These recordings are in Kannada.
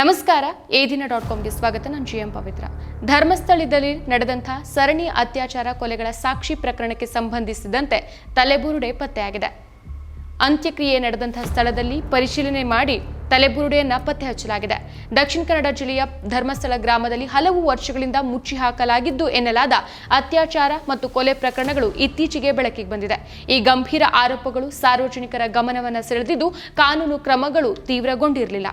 ನಮಸ್ಕಾರ. ಏದಿನ ದಿನ ಡಾಟ್ ಕಾಮ್ಗೆ ಸ್ವಾಗತ. ನಾನು ಜಿ ಎಂ ಪವಿತ್ರ. ಧರ್ಮಸ್ಥಳದಲ್ಲಿ ನಡೆದಂತಹ ಸರಣಿ ಅತ್ಯಾಚಾರ ಕೊಲೆಗಳ ಸಾಕ್ಷಿ ಪ್ರಕರಣಕ್ಕೆ ಸಂಬಂಧಿಸಿದಂತೆ ತಲೆಬುರುಡೆ ಪತ್ತೆಯಾಗಿದೆ. ಅಂತ್ಯಕ್ರಿಯೆ ನಡೆದಂತಹ ಸ್ಥಳದಲ್ಲಿ ಪರಿಶೀಲನೆ ಮಾಡಿ ತಲೆಬುರುಡೆಯನ್ನ ಪತ್ತೆ ಹಚ್ಚಲಾಗಿದೆ. ದಕ್ಷಿಣ ಕನ್ನಡ ಜಿಲ್ಲೆಯ ಧರ್ಮಸ್ಥಳ ಗ್ರಾಮದಲ್ಲಿ ಹಲವು ವರ್ಷಗಳಿಂದ ಮುಚ್ಚಿ ಹಾಕಲಾಗಿದ್ದು ಎನ್ನಲಾದ ಅತ್ಯಾಚಾರ ಮತ್ತು ಕೊಲೆ ಪ್ರಕರಣಗಳು ಇತ್ತೀಚೆಗೆ ಬೆಳಕಿಗೆ ಬಂದಿದೆ. ಈ ಗಂಭೀರ ಆರೋಪಗಳು ಸಾರ್ವಜನಿಕರ ಗಮನವನ್ನು ಸೆಳೆದಿದ್ದು ಕಾನೂನು ಕ್ರಮಗಳು ತೀವ್ರಗೊಂಡಿರಲಿಲ್ಲ.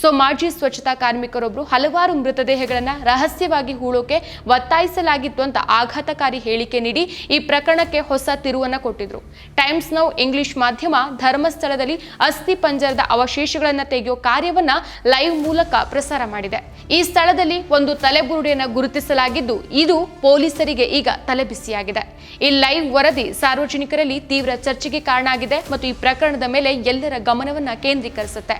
ಸೊ ಮಾಜಿ ಸ್ವಚ್ಛತಾ ಕಾರ್ಮಿಕರೊಬ್ಬರು ಹಲವಾರು ಮೃತದೇಹಗಳನ್ನ ರಹಸ್ಯವಾಗಿ ಹೂಳೋಕೆ ಒತ್ತಾಯಿಸಲಾಗಿತ್ತು ಅಂತ ಆಘಾತಕಾರಿ ಹೇಳಿಕೆ ನೀಡಿ ಈ ಪ್ರಕರಣಕ್ಕೆ ಹೊಸ ತಿರುವನ್ನು ಕೊಟ್ಟಿದ್ರು. ಟೈಮ್ಸ್ ನೌ ಇಂಗ್ಲಿಷ್ ಮಾಧ್ಯಮ ಧರ್ಮಸ್ಥಳದಲ್ಲಿ ಅಸ್ಥಿ ಪಂಜರದ ಅವಶೇಷಗಳನ್ನ ತೆಗೆಯೋ ಕಾರ್ಯವನ್ನ ಲೈವ್ ಮೂಲಕ ಪ್ರಸಾರ ಮಾಡಿದೆ. ಈ ಸ್ಥಳದಲ್ಲಿ ಒಂದು ತಲೆಬುರುಡೆಯನ್ನು ಗುರುತಿಸಲಾಗಿದ್ದು, ಇದು ಪೊಲೀಸರಿಗೆ ಈಗ ತಲೆಬಿಸಿಯಾಗಿದೆ. ಈ ಲೈವ್ ವರದಿ ಸಾರ್ವಜನಿಕರಲ್ಲಿ ತೀವ್ರ ಚರ್ಚೆಗೆ ಕಾರಣ ಆಗಿದೆ ಮತ್ತು ಈ ಪ್ರಕರಣದ ಮೇಲೆ ಎಲ್ಲರ ಗಮನವನ್ನ ಕೇಂದ್ರೀಕರಿಸುತ್ತೆ.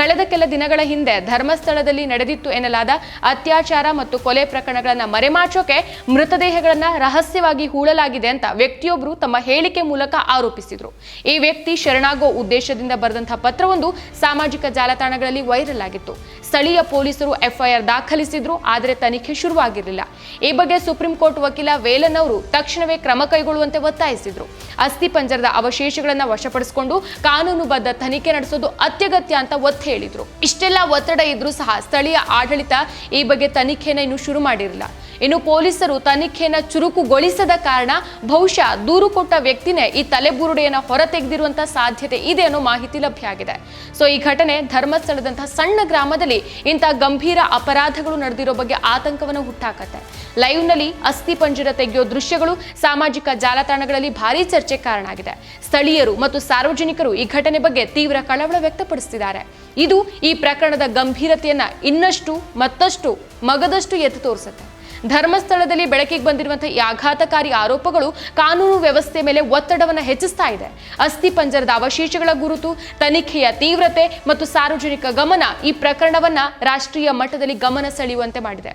ಕಳೆದ ಕೆಲ ದಿನಗಳ ಹಿಂದೆ ಧರ್ಮಸ್ಥಳದಲ್ಲಿ ನಡೆದಿತ್ತು ಎನ್ನಲಾದ ಅತ್ಯಾಚಾರ ಮತ್ತು ಕೊಲೆ ಪ್ರಕರಣಗಳನ್ನ ಮರೆಮಾಚೋಕೆ ಮೃತದೇಹಗಳನ್ನು ರಹಸ್ಯವಾಗಿ ಹೂಳಲಾಗಿದೆ ಅಂತ ವ್ಯಕ್ತಿಯೊಬ್ಬರು ತಮ್ಮ ಹೇಳಿಕೆ ಮೂಲಕ ಆರೋಪಿಸಿದ್ರು. ಈ ವ್ಯಕ್ತಿ ಶರಣಾಗೋ ಉದ್ದೇಶದಿಂದ ಬರೆದಂತಹ ಪತ್ರವೊಂದು ಸಾಮಾಜಿಕ ಜಾಲತಾಣಗಳಲ್ಲಿ ವೈರಲ್ ಆಗಿತ್ತು. ಸ್ಥಳೀಯ ಪೊಲೀಸರು ಎಫ್ಐಆರ್ ದಾಖಲಿಸಿದ್ರು, ಆದರೆ ತನಿಖೆ ಶುರುವಾಗಿರಲಿಲ್ಲ. ಈ ಬಗ್ಗೆ ಸುಪ್ರೀಂ ಕೋರ್ಟ್ ವಕೀಲ ವೇಲನ್ ಅವರು ತಕ್ಷಣವೇ ಕ್ರಮ ಕೈಗೊಳ್ಳುವಂತೆ ಒತ್ತಾಯಿಸಿದ್ರು. ಅಸ್ಥಿ ಪಂಜರದ ಅವಶೇಷಗಳನ್ನ ವಶಪಡಿಸಿಕೊಂಡು ಕಾನೂನುಬದ್ಧ ತನಿಖೆ ನಡೆಸೋದು ಅತ್ಯಗತ್ಯ ಅಂತ ಒತ್ತಿ ಹೇಳಿದ್ರು. ಇಷ್ಟೆಲ್ಲ ಒತ್ತಡ ಇದ್ರೂ ಸಹ ಸ್ಥಳೀಯ ಆಡಳಿತ ಈ ಬಗ್ಗೆ ತನಿಖೆನ ಇನ್ನೂ ಶುರು ಮಾಡಿರಲಿಲ್ಲ. ಇನ್ನು ಪೊಲೀಸರು ತನಿಖೆಯನ್ನು ಚುರುಕುಗೊಳಿಸದ ಕಾರಣ ಬಹುಶಃ ದೂರು ಕೊಟ್ಟ ವ್ಯಕ್ತಿನೇ ಈ ತಲೆಬುರುಡೆಯನ್ನು ಹೊರತೆಗೆದಿರುವಂತಹ ಸಾಧ್ಯತೆ ಇದೆ ಅನ್ನೋ ಮಾಹಿತಿ ಲಭ್ಯ ಆಗಿದೆ. ಸೊ ಈ ಘಟನೆ ಧರ್ಮಸ್ಥಳದಂತಹ ಸಣ್ಣ ಗ್ರಾಮದಲ್ಲಿ ಇಂತಹ ಗಂಭೀರ ಅಪರಾಧಗಳು ನಡೆದಿರೋ ಬಗ್ಗೆ ಆತಂಕವನ್ನು ಹುಟ್ಟಾಕತ್ತೆ. ಲೈವ್ನಲ್ಲಿ ಅಸ್ಥಿ ಪಂಜರ ತೆಗೆಯೋ ದೃಶ್ಯಗಳು ಸಾಮಾಜಿಕ ಜಾಲತಾಣಗಳಲ್ಲಿ ಭಾರಿ ಚರ್ಚೆ ಕಾರಣ ಆಗಿದೆ. ಸ್ಥಳೀಯರು ಮತ್ತು ಸಾರ್ವಜನಿಕರು ಈ ಘಟನೆ ಬಗ್ಗೆ ತೀವ್ರ ಕಳವಳ ವ್ಯಕ್ತಪಡಿಸಿದ್ದಾರೆ ಇದು ಈ ಪ್ರಕರಣದ ಗಂಭೀರತೆಯನ್ನ ಇನ್ನಷ್ಟು, ಮತ್ತಷ್ಟು, ಮಗದಷ್ಟು ಎತ್ತು ತೋರಿಸುತ್ತೆ. ಧರ್ಮಸ್ಥಳದಲ್ಲಿ ಬೆಳಕಿಗೆ ಬಂದಿರುವಂತಹ ಈ ಆಘಾತಕಾರಿ ಆರೋಪಗಳು ಕಾನೂನು ವ್ಯವಸ್ಥೆ ಮೇಲೆ ಒತ್ತಡವನ್ನು ಹೆಚ್ಚಿಸ್ತಾ ಇದೆ. ಅಸ್ಥಿ ಪಂಜರದ ಅವಶೇಷಗಳ ಗುರುತು, ತನಿಖೆಯ ತೀವ್ರತೆ ಮತ್ತು ಸಾರ್ವಜನಿಕ ಗಮನ ಈ ಪ್ರಕರಣವನ್ನ ರಾಷ್ಟ್ರೀಯ ಮಟ್ಟದಲ್ಲಿ ಗಮನ ಸೆಳೆಯುವಂತೆ ಮಾಡಿದೆ.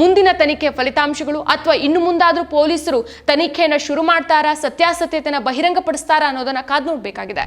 ಮುಂದಿನ ತನಿಖೆ ಫಲಿತಾಂಶಗಳು ಅಥವಾ ಇನ್ನು ಮುಂದಾದರೂ ಪೊಲೀಸರು ತನಿಖೆಯನ್ನು ಶುರು ಮಾಡ್ತಾರಾ, ಸತ್ಯಾಸತ್ಯತೆಯನ್ನು ಬಹಿರಂಗಪಡಿಸ್ತಾರಾ ಅನ್ನೋದನ್ನ ಕಾದ್ ನೋಡ್ಬೇಕಾಗಿದೆ.